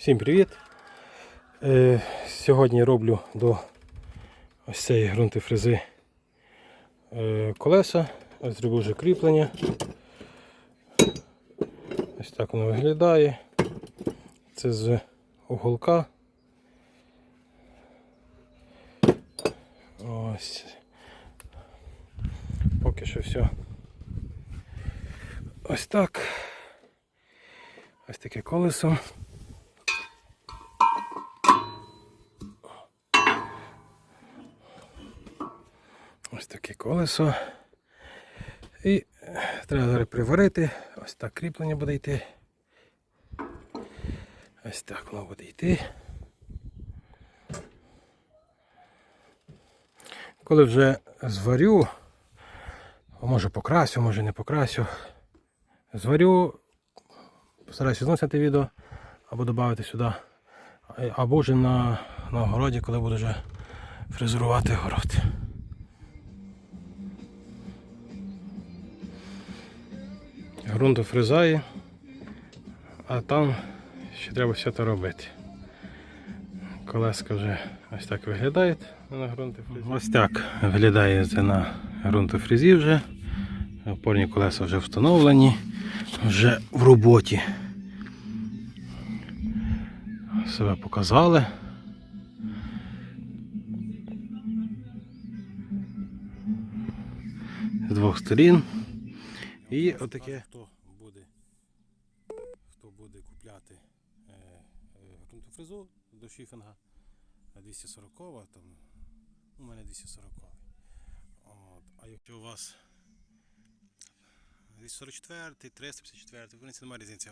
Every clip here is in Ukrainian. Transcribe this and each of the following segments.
Всім привіт! Е, сьогодні роблю до ось цієї ґрунтофрези е, колеса. Ось зробив вже кріплення. Ось так воно виглядає. Це з уголка. Ось. Поки що все. Ось так. Ось таке колесо. Ось таке колесо. І треба зараз приварити. Ось так кріплення буде йти. Ось так воно буде йти. Коли вже зварю, може покрасю, може не покрасю. Зварю, постараюся зносити відео або додати сюди. Або вже на, на огороді, коли буду вже фрезерувати город. Грунту фрезає, а там ще треба все це робити. Колеска вже ось так виглядає на ґрунтофрезі. Ось так виглядає це на ґрунтофрезі вже. Опорні колеса вже встановлені, вже в роботі. Себе показали. З двох сторін. І отаке. Буде, купляти е, е, ґрунтофрезу до шифінга 240 там у мене 240 От. А якщо у вас 244, 354, в принципі немає різниці.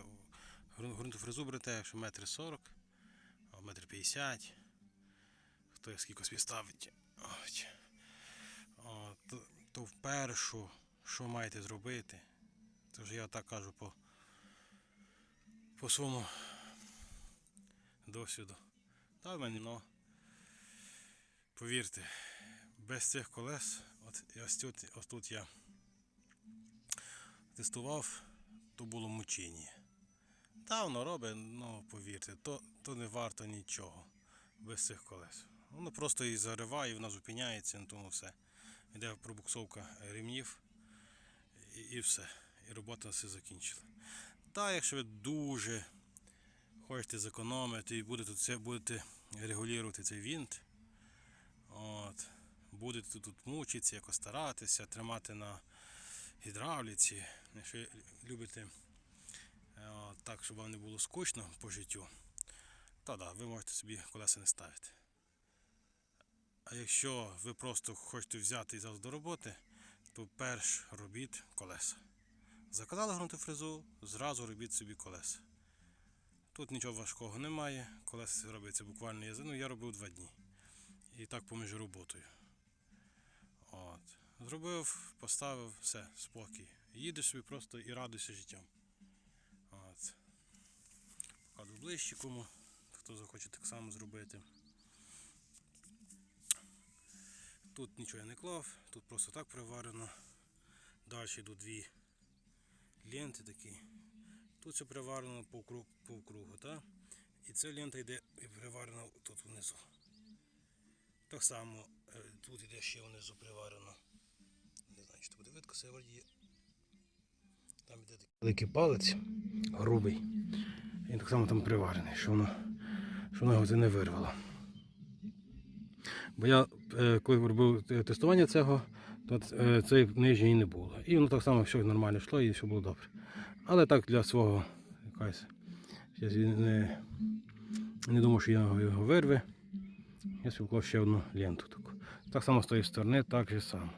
Грун- Ґрунтофрезу берете, якщо метр 40, а метр 50, хто як скільки собі ставить. От. От. То, то впершу, що маєте зробити, це вже я так кажу по, по своєму досвіду. Та в мене, ну, повірте, без цих колес, от ось тут, ось тут я тестував, то було мучення. Та воно робить, ну повірте, то, то не варто нічого без цих колес. Воно просто її зариває, вона зупиняється, на тому все. Йде пробуксовка ремнів і, і все. І робота все закінчила. Та якщо ви дуже хочете зекономити і будете це будете регулювати цей винт, от, будете тут мучитися, якось старатися, тримати на гідравліці, якщо любите е, от, так, щоб вам не було скучно по життю, то да, ви можете собі колеса не ставити. А якщо ви просто хочете взяти і зараз до роботи, то перш робіть колеса. Заказали ґрунтофрезу, зразу робіть собі колеса. Тут нічого важкого немає, колеса робиться буквально я, ну, я робив два дні. І так поміж роботою. От. Зробив, поставив, все, спокій. Їдеш собі просто і радуйся життям. От. Покажу ближче кому, хто захоче так само зробити. Тут нічого я не клав, тут просто так приварено. Далі йдуть дві ленти такі. Тут все приварено по кругу, по кругу та? і ця лента йде приварена тут внизу. Так само е, тут йде ще внизу приварено. Не знаю, чи це буде видко, це є. Там йде такий великий палець, грубий. Він так само там приварений, що воно, що воно його не вирвало. Бо я, е, коли робив тестування цього, то е, цієї нижньої не було. І воно так само все нормально йшло і все було добре. Але так для свого якась. Я не, не думав, що я його, його вирве. Я спілкував ще одну ленту таку. Так само з тої сторони, так же само.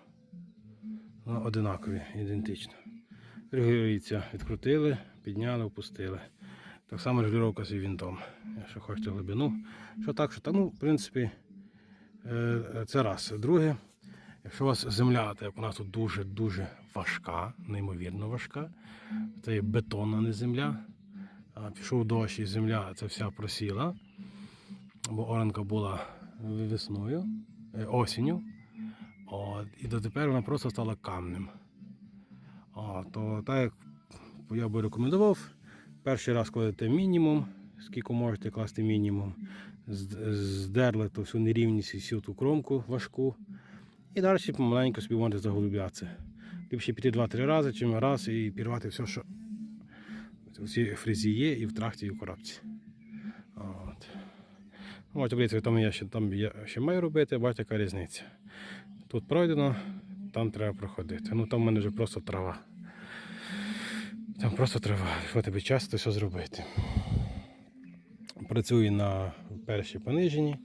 Воно одинакові, ідентично. Регулюється, відкрутили, підняли, опустили. Так само регулювання з вінтом. Якщо хочете глибину. Що так, що так, ну, в принципі, е, це раз. Друге, якщо у вас земля, так як у нас тут дуже-дуже важка, неймовірно важка, це є бетонна не земля. Пішов дощ і земля ця вся просіла, бо оранка була весною, е, осінню. От, і дотепер вона просто стала камнем. От, то так як я би рекомендував, перший раз кладете мінімум скільки можете класти мінімум. Здерли ту всю нерівність і всю ту кромку важку. І далі помаленьку собі можете заглублятися. Ліпше піти 2-3 рази, чим раз і пірвати все, що в цій фрезі є, і в трахті, і в коробці. От. Можете подивитися, там я ще, там я ще маю робити, бачите, яка різниця. Тут пройдено, там треба проходити. Ну там в мене вже просто трава. Там просто трава. Що тобі час то все зробити. Працюю на першій пониженні.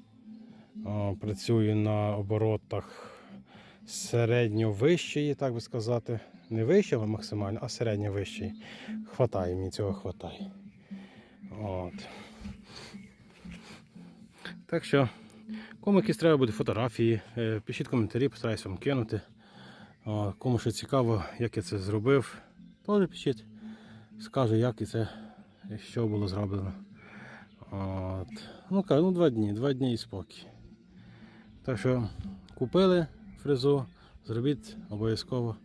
Працюю на оборотах середньо-вищої, так би сказати. Не вищого максимально, а середньо-вищої. Хватає, мені цього хватає. От. Так що, кому якісь треба буде фотографії, е, пишіть коментарі, постараюся вам кинути. Кому що цікаво, як я це зробив, теж пишіть. Скажу, як і це, що було зроблено. От. Ну, кажу, ну два дні, два дні і спокій. Так що купили фрезу, зробіть обов'язково